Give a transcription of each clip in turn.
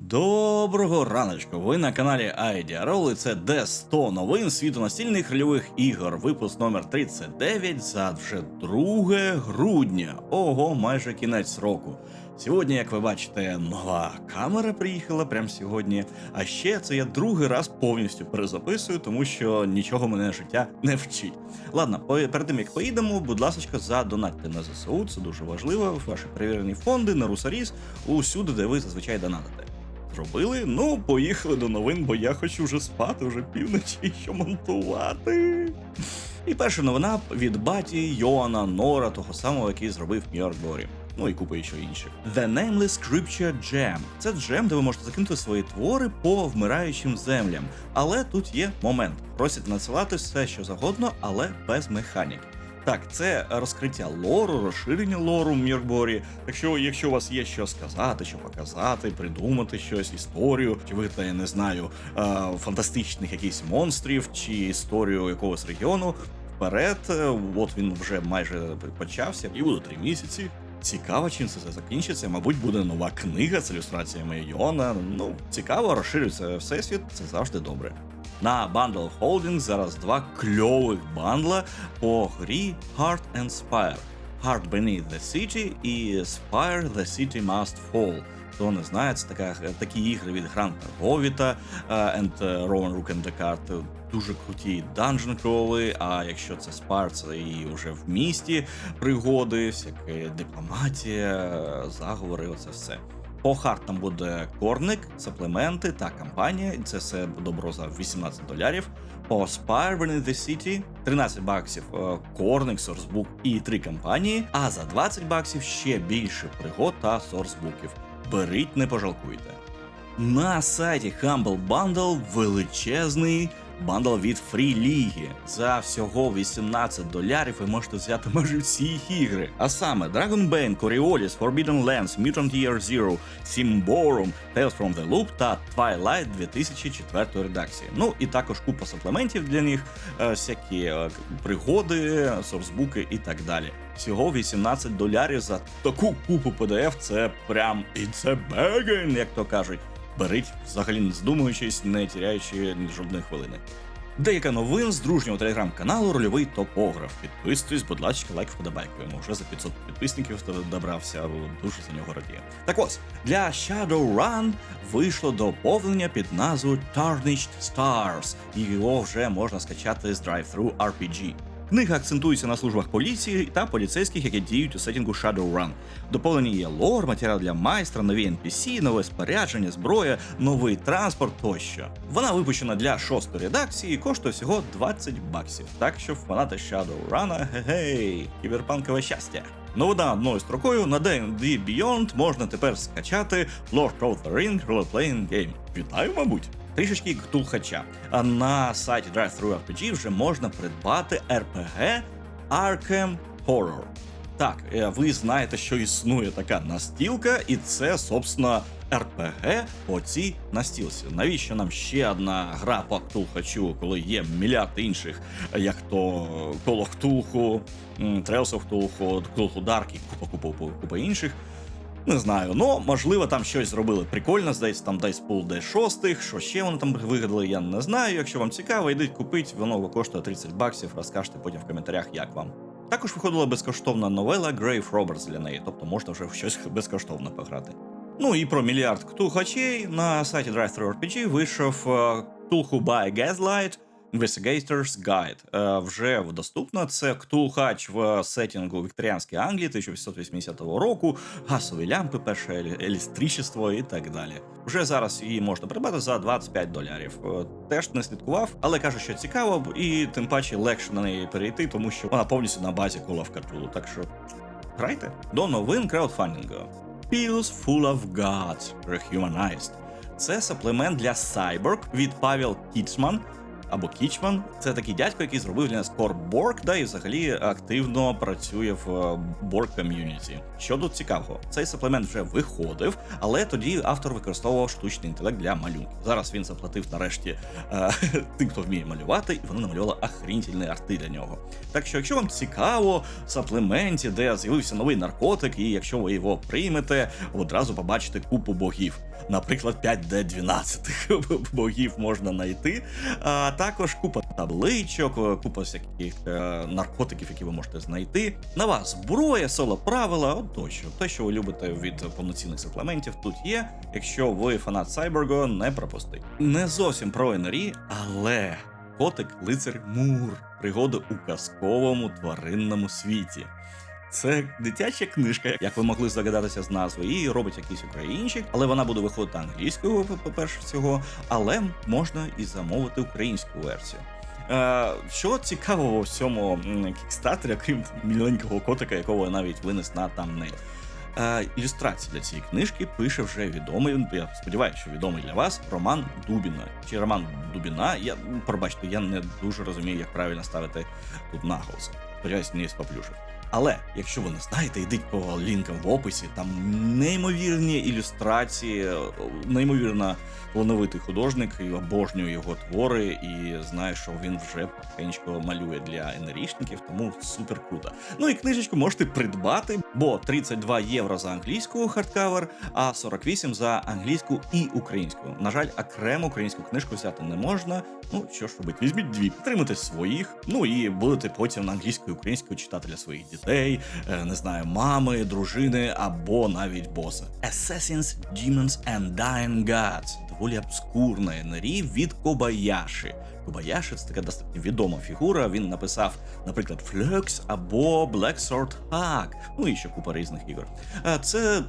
Доброго раночку. Ви на каналі IDRL і це де 100 новин світу настільних рольових ігор. Випуск номер 39 за вже 2 грудня. Ого, майже кінець року. Сьогодні, як ви бачите, нова камера приїхала прямо сьогодні. А ще це я другий раз повністю перезаписую, тому що нічого мене життя не вчить. Ладно, перед тим як поїдемо, будь ласка, задонатьте на ЗСУ, це дуже важливо. Ваші перевірені фонди на Русаріс, усюди, де ви зазвичай донатите. Зробили? Ну, поїхали до новин, бо я хочу вже спати, вже півночі, що монтувати. І перша новина від баті Йоана Нора, того самого, який зробив Нью-Йорк Борі. Ну і купа ще інших. The Nameless Scripture Jam. Це джем, де ви можете закинути свої твори по вмираючим землям. Але тут є момент. Просять надсилати все, що завгодно, але без механіки. Так, це розкриття лору, розширення лору в Мірборі. Так що, якщо у вас є що сказати, що показати, придумати щось, історію, чи ви я не знаю, е, фантастичних якихось монстрів, чи історію якогось регіону, вперед, е, от він вже майже почався, і буде три місяці. Цікаво, чим це все закінчиться. Мабуть, буде нова книга з ілюстраціями Йона. Ну, цікаво, розширюється всесвіт, це завжди добре. На Bundle Holding зараз два кльових бандла по грі Heart and Spire. Heart Beneath the City і Spire The City Must Fall. Хто не знає, це така, такі ігри від Гранта Говіта е, and е, Rowan Rook and Descartes. Дуже круті данжен кроли, а якщо це Spire, це і вже в місті пригоди, всяке дипломатія, заговори, оце все. По хартам буде корник, саплементи та кампанія. Це все добро за 18 долярів. По Spire Beneath the City 13 баксів е, корник, сорсбук і три кампанії. А за 20 баксів ще більше пригод та сорсбуків. Беріть, не пожалкуйте. На сайті Humble Bundle величезний бандл від Free League. За всього 18 долярів ви можете взяти майже всі їх ігри. А саме Dragon Bane, Coriolis, Forbidden Lands, Mutant Year Zero, Symborum, Tales from the Loop та Twilight 2004 редакції. Ну і також купа саплементів для них, е, всякі е, пригоди, сорсбуки і так далі. Всього 18 долярів за таку купу PDF, це прям it's a bargain, як то кажуть. Беріть, взагалі не здумуючись, не тіряючи жодної хвилини. Деяка новин з дружнього телеграм-каналу Рольовий топограф. Підписуйтесь, будь ласка, лайк вподобайку. Йому вже за 500 підписників добрався, дуже за нього радіє. Так ось, для Shadowrun вийшло доповнення під назвою Tarnished Stars, його вже можна скачати з Drive-Thru RPG. Книга акцентується на службах поліції та поліцейських, які діють у сеттінгу Shadowrun. Доповнені є лор, матеріал для майстра, нові NPC, нове спорядження, зброя, новий транспорт тощо. Вона випущена для шостої редакції і коштує всього 20 баксів. Так що фанати Shadowrun, гей, кіберпанкове щастя. Новина одною строкою на D&D Beyond можна тепер скачати Lord of the Ring Role-Playing Game. Вітаю, мабуть. Трішечки ктулхача. А на сайті Drive-Thru RPG вже можна придбати RPG Arkham Horror. Так, е, ви знаєте, що існує така настілка, і це, собственно, RPG по цій настілці. Навіщо нам ще одна гра по Ктулхачу, коли є мільярд інших, як то м, Trails of Cthulhu, Cthulhu Dark і купа купа купа інших. Не знаю, ну можливо, там щось зробили прикольно, здається, там Dice D6, що ще вони там вигадали, я не знаю. Якщо вам цікаво, йдіть купіть, воно коштує 30 баксів, розкажете потім в коментарях, як вам. Також виходила безкоштовна новела Grave Roberts для неї, тобто можна вже в щось безкоштовно пограти. Ну і про мільярд ктулхачей на сайті Drive-Thru RPG вийшов е, Cthulhu by Gaslight Investigator's Guide. Е, Вже доступно. Це ктулхач в сетінгу Вікторіанської Англії 1880 року, газові лямпи, перше електричество і так далі. Вже зараз її можна придбати за 25 долярів. Е, Теж не слідкував, але кажу, що цікаво, і тим паче легше на неї перейти, тому що вона повністю на базі Call of Cthulhu. Так що грайте до новин краудфандингу. Pills Full of Gods Rehumanized. Це саплемент для Cyborg від Павел Кіцман. Або Кічман. Це такий дядько, який зробив для нас Borg, да, і взагалі активно працює в е, Borg ком'юніті. Що тут цікавого, цей саплемент вже виходив, але тоді автор використовував штучний інтелект для малюнків. Зараз він заплатив нарешті е, тим, хто вміє малювати, і вони намалювали охрінітельні арти для нього. Так що, якщо вам цікаво саплементі, де з'явився новий наркотик, і якщо ви його приймете, одразу побачите купу богів. Наприклад, 5D12 богів можна знайти. А також купа табличок, купа всяких е, наркотиків, які ви можете знайти. На вас зброя, соло правила, от тощо. Те, що ви любите від повноцінних саплементів, тут є. Якщо ви фанат Сайберго, не пропустить. Не зовсім про НРІ, але котик лицар Мур. Пригоди у казковому тваринному світі. Це дитяча книжка, як ви могли здогадатися з назви, її робить якийсь українчик, але вона буде виходити англійською, по-перше, всього, але можна і замовити українську версію. Е, що цікавого в цьому кікстартері, окрім міленького котика, якого я навіть винес на тамнейл. Е, ілюстрації для цієї книжки пише вже відомий, я сподіваюся, що відомий для вас Роман Дубіна. Чи Роман Дубіна, я ну, пробачте, я не дуже розумію, як правильно ставити тут наголос. Сподіваюсь, не споплюшив. Але якщо ви не знаєте, йдіть по лінкам в описі. Там неймовірні ілюстрації, неймовірно талановитий художник, і обожнюю його твори, і знаю, що він вже потихеньку малює для НРІшників, тому супер круто. Ну і книжечку можете придбати, бо 32 євро за англійську хардкавер, а 48 за англійську і українську. На жаль, окремо українську книжку взяти не можна. Ну що ж робити, візьміть дві, підтримуйте своїх, ну і будете потім на англійську і українську читати для своїх дітей, е, не знаю, мами, дружини або навіть боса. Assassins, Demons and Dying Gods. Доволі обскурна НРІ від Кобаяши. Кобаяши це така достатньо відома фігура. Він написав, наприклад, Flux або Black Sword Hack, ну і ще купа різних ігор. Це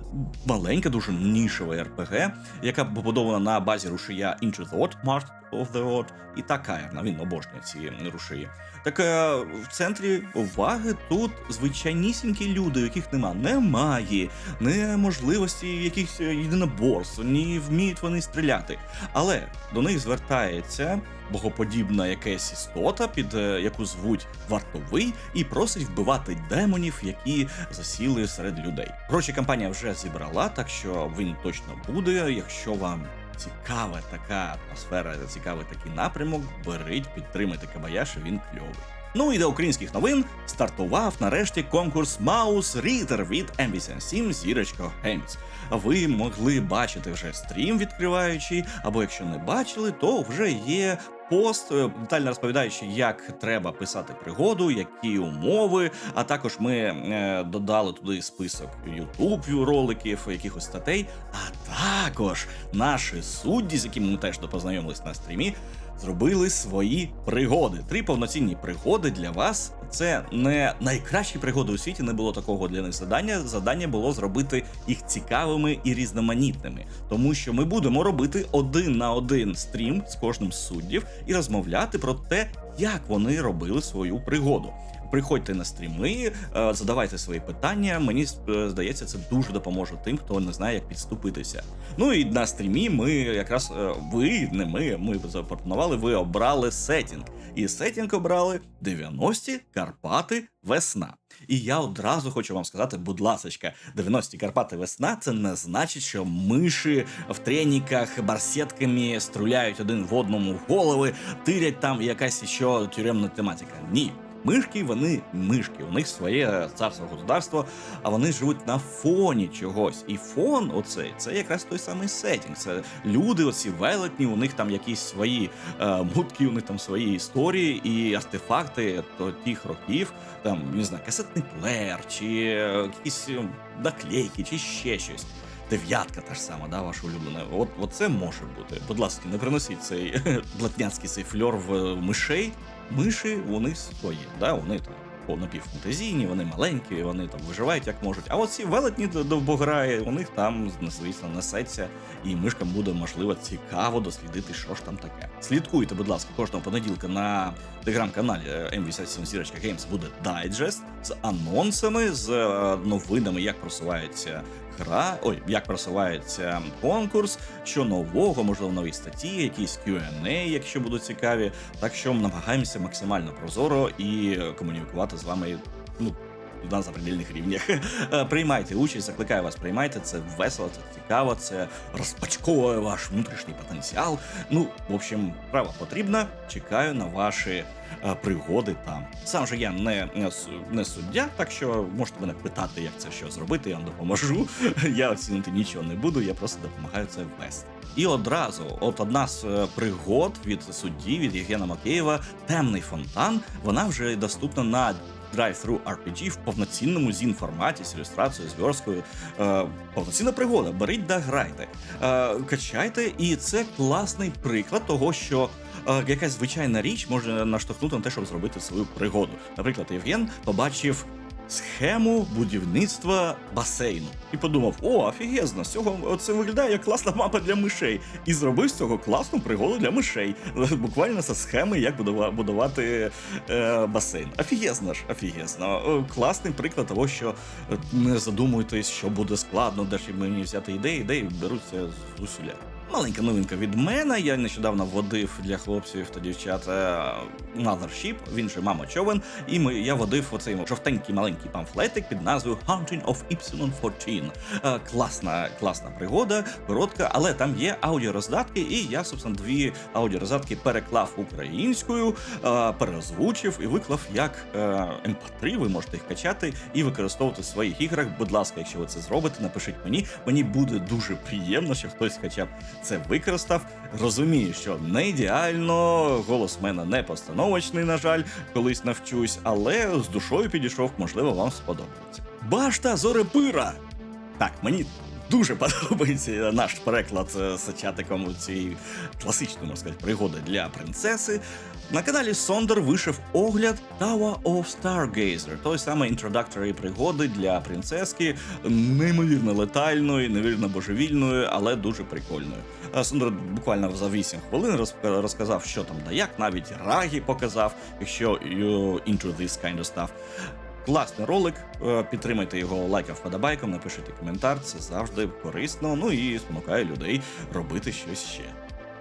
маленька, дуже нішова РПГ, яка побудована на базі рушія Into Thought, Mark of the Odd, і Такаєрна. Він обожнює ці рушії. Так е, в центрі уваги тут звичайнісінькі люди, яких нема немає, не можливості якихось єдиноборств, ні вміють вони стріляти. Але до них звертається богоподібна якась істота, під е, яку звуть вартовий, і просить вбивати демонів, які засіли серед людей. Гроші компанія вже зібрала, так що він точно буде. Якщо вам цікава така атмосфера, цікавий такий напрямок, беріть, підтримайте Кабаяши, він кльовий. Ну і до українських новин стартував нарешті конкурс Маус Рітер від MVC7 Зірочко Геймс. Ви могли бачити вже стрім відкриваючий, або якщо не бачили, то вже є пост, е, детально розповідаючи, як треба писати пригоду, які умови. А також ми е, додали туди список YouTube роликів, якихось статей. А також наші судді, з якими ми теж познайомились на стрімі. Зробили свої пригоди. Три повноцінні пригоди для вас. Це не найкращі пригоди у світі. Не було такого для них завдання. Завдання було зробити їх цікавими і різноманітними, тому що ми будемо робити один на один стрім з кожним з суддів і розмовляти про те, як вони робили свою пригоду. Приходьте на стріми, е, задавайте свої питання. Мені е, здається, це дуже допоможе тим, хто не знає, як підступитися. Ну і на стрімі ми якраз е, ви, не ми, ми запропонували, ви обрали сетінг. І сетінг обрали 90-ті Карпати весна. І я одразу хочу вам сказати, будь ласочка, 90-ті Карпати весна це не значить, що миші в треніках барсетками стріляють один в одному в голови, тирять там якась ще тюремна тематика. Ні. Мишки, вони мишки, у них своє царство государство, а вони живуть на фоні чогось. І фон, оцей, це якраз той самий сетінг. Це люди, оці велетні, у них там якісь свої е, мутки, у них там свої історії і артефакти то тих років, там не знаю, касетний плеєр, чи е, якісь е, наклейки, чи ще щось. Дев'ятка та ж сама, да, ваша улюблена. От, от це може бути. Будь ласка, не приносіть цей блатняцький цей фльор в мишей. Миші вони свої, да, вони там по напівфантазійні, вони маленькі, вони там виживають як можуть. А от ці велетні довбограї, у них там, звісно, несеться, і мишкам буде можливо цікаво дослідити, що ж там таке. Слідкуйте, будь ласка, кожного понеділка на телеграм-каналі M87 Зірочка Games буде дайджест з анонсами, з е, новинами, як просуваються гра, ой, як просувається конкурс, що нового, можливо, нові статті, якісь Q&A, якщо будуть цікаві. Так що намагаємося максимально прозоро і комунікувати з вами. Ну, на запредельних рівнях. Е, Приймайте участь, закликаю вас, приймайте. Це весело, це цікаво, це розпачковує ваш внутрішній потенціал. Ну, в общем, право потрібна. Чекаю на ваші е, пригоди там. Сам же я не, не, не суддя, так що можете мене питати, як це що зробити, я вам допоможу. Я оцінити нічого не буду, я просто допомагаю це ввести. І одразу, от одна з е, пригод від судді, від Євгена Макеєва, темний фонтан, вона вже доступна на Drive-Thru RPG в повноцінному зін форматі з ілюстрацією, з. Е, повноцінна пригода. Беріть да грайте. Е, качайте, і це класний приклад того, що. е, Якась звичайна річ може наштовхнути на те, щоб зробити свою пригоду. Наприклад, Євген побачив схему будівництва басейну і подумав: о, офігезно, з цього це виглядає як класна мапа для мишей. І зробив з цього класну пригоду для мишей. Буквально за схеми, як будувати е, басейн. Офігезно ж, офігезно. Е, Класний приклад того, що е, не задумуйтесь, що буде складно, де ж мені взяти ідеї, ідеї беруться з усіля. Маленька новинка від мене. Я нещодавно водив для хлопців та дівчат е, Mothership, він же мама човен, і ми, я водив оцей жовтенький маленький памфлетик під назвою Haunting of Y14. Е, класна, класна пригода, коротка, але там є аудіороздатки, і я, собственно, дві аудіороздатки переклав українською, е, переозвучив і виклав як е, MP3, ви можете їх качати і використовувати в своїх іграх. Будь ласка, якщо ви це зробите, напишіть мені. Мені буде дуже приємно, що хтось б це використав. Розумію, що не ідеально, голос в мене не постановочний, на жаль, колись навчусь, але з душою підійшов, можливо, вам сподобається. Башта Зорепира! Так, мені дуже подобається наш переклад е, з чатиком цієї класичної, можна сказати, пригоди для принцеси. На каналі Сондер вийшов огляд Tower of Stargazer, той самий інтродакторі пригоди для принцески, неймовірно летальної, неймовірно божевільної, але дуже прикольною. Сондер буквально за 8 хвилин розк- розказав, що там да як, навіть рагі показав, якщо you into this kind of stuff. Класний ролик, е, підтримайте його лайком, вподобайком, напишіть коментар, це завжди корисно, ну і спонукає людей робити щось ще.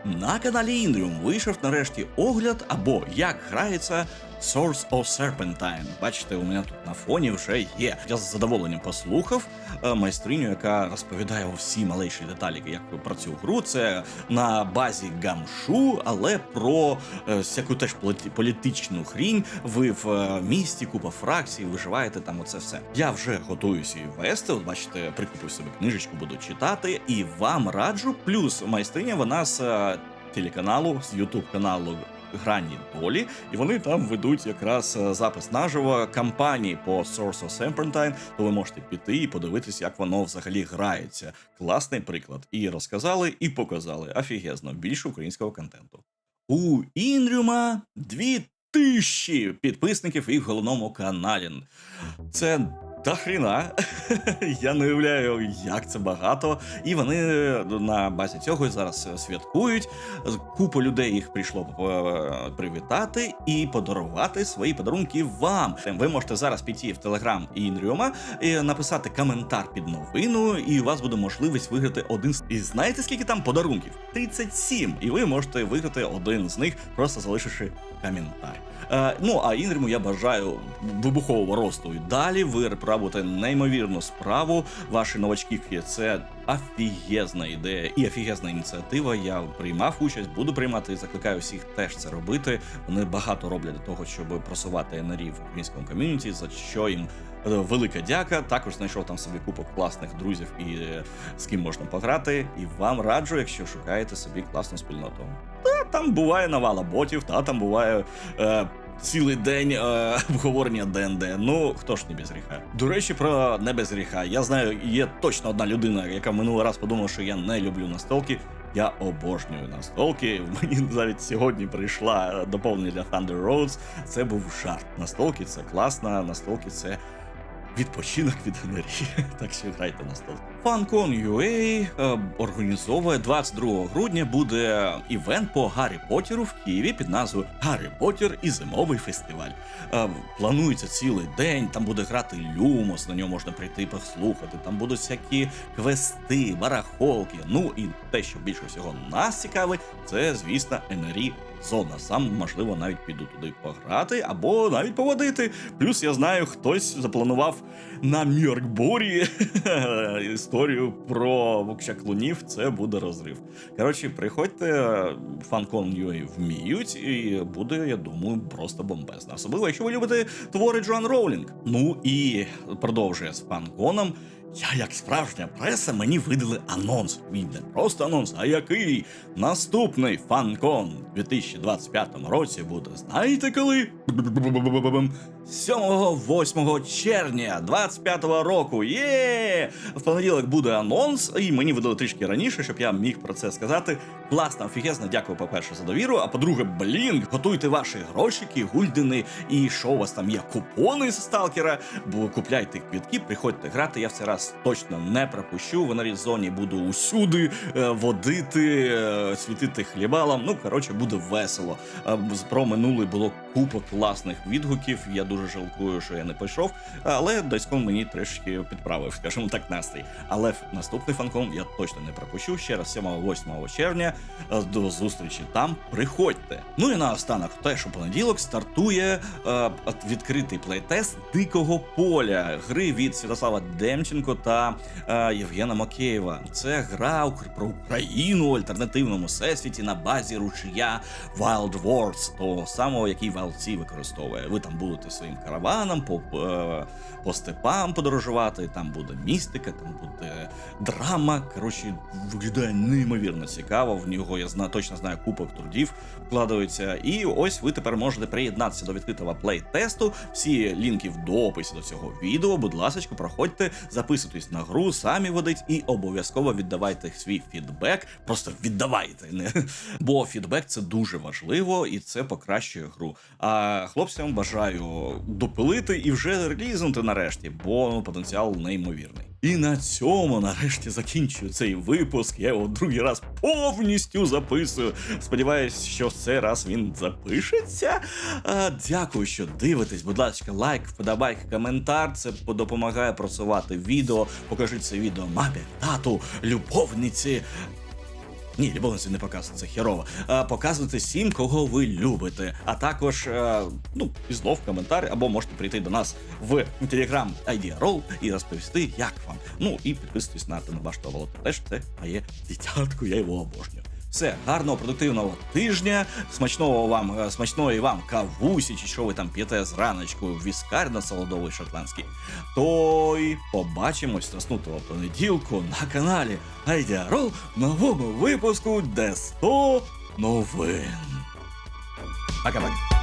На каналі Індріум вийшов нарешті огляд або як грається Source of Serpentine. Бачите, у мене тут на фоні вже є. Я з задоволенням послухав е, майстриню, яка розповідає всі малейші деталі, як про цю гру. Це на базі гамшу, але про е, всяку теж політи- політичну хрінь. Ви в е, місті, купа фракцій, виживаєте там оце все. Я вже готуюся її вести. От бачите, прикупив собі книжечку, буду читати, і вам раджу. Плюс майстриня вона з телеканалу, з ютуб каналу. Грані долі, і вони там ведуть якраз е, запис наживо кампанії по Source of Serpentine, то ви можете піти і подивитись, як воно взагалі грається. Класний приклад. І розказали, і показали. Офігезно, більше українського контенту. У Інрюма дві тисячі підписників і в головному каналі. Це та хріна. Я не уявляю, як це багато. І вони на базі цього зараз святкують. Купа людей їх прийшло е, привітати і подарувати свої подарунки вам. Ви можете зараз піти в телеграм Інріума і написати коментар під новину, і у вас буде можливість виграти один з. І знаєте, скільки там подарунків? 37! І ви можете виграти один з них, просто залишивши коментар. Е, ну а Інріму я бажаю вибухового росту і далі. Ви пробуєте неймовірну справу. Ваші новачки це офігезна ідея і офігезна ініціатива. Я приймав участь, буду приймати і закликаю всіх теж це робити. Вони багато роблять для того, щоб просувати НРІ в українському ком'юніті, за що їм. е, Велика дяка. Також знайшов там собі купу класних друзів і е, з ким можна пограти. І вам раджу, якщо шукаєте собі класну спільноту. Та там буває навала ботів, та там буває. Е, Цілий день е, обговорення ДНД. Ну хто ж не без гріха. До речі, про не без гріха. Я знаю, є точно одна людина, яка минулий раз подумала, що я не люблю настолки. Я обожнюю настолки. Мені навіть сьогодні прийшла доповнення для Thunder Roads. Це був жарт. Настолки це класно, настолки це відпочинок від енергії. Так що грайте настолки. FanCon.ua е, організовує 22 грудня буде івент по Гаррі Поттеру в Києві під назвою Гаррі Поттер і зимовий фестиваль. Е, Планується цілий день, там буде грати Люмос, на нього можна прийти послухати. Там будуть всякі квести, барахолки. Ну і те, що більше всього нас цікавить, це звісно NRI зона. Сам можливо навіть піду туди пограти або навіть поводити. Плюс я знаю, хтось запланував на Мьоркбурі історію про вукчаклунів, Це буде розрив. Коротше, приходьте, FanCon.ua вміють, і буде, я думаю, просто бомбезно. Особливо, якщо ви любите твори Джоан Роулінг. Ну і продовжує з FanCon. Я, як справжня преса, мені видали анонс. Він не просто анонс, а який наступний FanCon у 2025 році буде. Знаєте коли? 7-8 червня 25-го року. Є! В понеділок буде анонс, і мені видали трішки раніше, щоб я міг про це сказати. Класно, офігезно, дякую, по-перше, за довіру. А по-друге, блін, готуйте ваші грошики, гульдени, і що у вас там є купони з сталкера, бо купляйте квітки, приходьте грати. Я в цей раз точно не пропущу. В енергії зоні буду усюди е, водити, е, світити хлібалом. Ну, коротше, буде весело. Е, Про минулий було купа класних відгуків. Я дуже жалкую, що я не пішов, але Дайскон мені трішки підправив, скажімо так, настрій. Але наступний фанкон я точно не пропущу. Ще раз 7-8 червня. Е, До зустрічі там. Приходьте. Ну і наостанок, теж у понеділок стартує е, відкритий плейтест дикого поля гри від Святослава Демченко та е, Євгена Макеєва. Це гра про Україну у альтернативному всесвіті на базі ручія Wild Wars, того самого, який WildC використовує. Ви там будете своїм караваном по, е, по степам подорожувати. Там буде містика, там буде драма. Коротше, виглядає неймовірно цікаво. В нього я знаю, точно знаю, купок трудів вкладаються. І ось ви тепер можете приєднатися до відкритого плей-тесту. Всі лінки в дописі до цього відео. Будь ласка, проходьте, записуйтесь на гру, самі водить і обов'язково віддавайте свій фідбек. Просто віддавайте. Не? Бо фідбек це дуже важливо і це покращує гру. А хлопцям бажаю допилити і вже релізнути нарешті, бо ну, потенціал неймовірний. І на цьому нарешті закінчую цей випуск. Я його другий раз повністю записую. Сподіваюсь, що в цей раз він запишеться. А, дякую, що дивитесь. Будь ласка, лайк, вподобайк, коментар. Це допомагає просувати відео. Покажіть це відео мамі, тату, любовниці. Ні, любовниці не показує, це херово. А, показуйте всім, кого ви любите. А також, а, ну, і знов коментар, або можете прийти до нас в Telegram ID і розповісти, як вам. Ну і підписуйтесь на ваш Володя. Теж це моє дитятко, я його обожнюю. Все, гарного продуктивного тижня, смачного вам, е, смачної вам кавусі, чи що ви там п'єте зраночку, віскар на солодовий шотландський. То й побачимось наступного понеділку на каналі Айдіарол в новому випуску де 100 новин. Пока-пока.